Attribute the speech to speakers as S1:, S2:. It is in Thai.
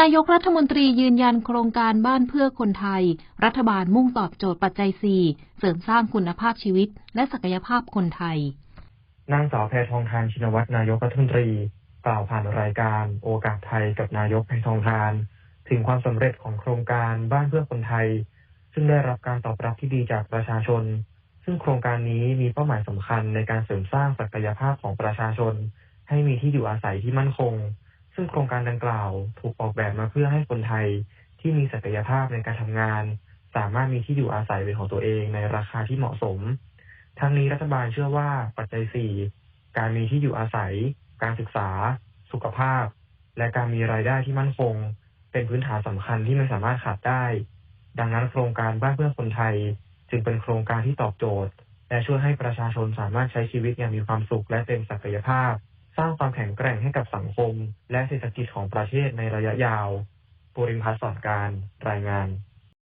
S1: นายกรัฐมนตรียืนยันโครงการบ้านเพื่อคนไทย รัฐบาลมุ่งตอบโจทย์ปัจจัย 4 เสริมสร้างคุณภาพชีวิต และศักยภาพคนไทย
S2: นางสาวแพทองทานชินวัตรนายกรัฐมนตรี กล่าวผ่านรายการโอกาสไทยกับนายกแพทองทาน ถึงความสำเร็จของโครงการบ้านเพื่อคนไทย ซึ่งได้รับการตอบรับที่ดีจากประชาชน ซึ่งโครงการนี้มีเป้าหมายสำคัญในการเสริมสร้างศักยภาพของประชาชน ให้มีที่อยู่อาศัยที่มั่นคง ซึ่งโครงการดังกล่าวถูกออกแบบมาเพื่อให้คนไทยที่มีศักยภาพในการทำงาน สามารถมีที่อยู่อาศัยเป็นของตัวเองในราคาที่เหมาะสม ทั้งนี้รัฐบาลเชื่อว่าปัจจัย 4 การมีที่อยู่อาศัย การศึกษา สุขภาพ และการมีรายได้ที่มั่นคง เป็นพื้นฐานสำคัญที่ไม่สามารถขาดได้ ดังนั้นโครงการบ้านเพื่อคนไทย จึงเป็นโครงการที่ตอบโจทย์ และช่วยให้ประชาชนสามารถใช้ชีวิตอย่างมีความสุขและเต็มศักยภาพ สร้างความแข็งแกร่งให้กับสังคม และเศรษฐกิจของประเทศในระยะยาว ปุริมพัฒน์สอนการรายงาน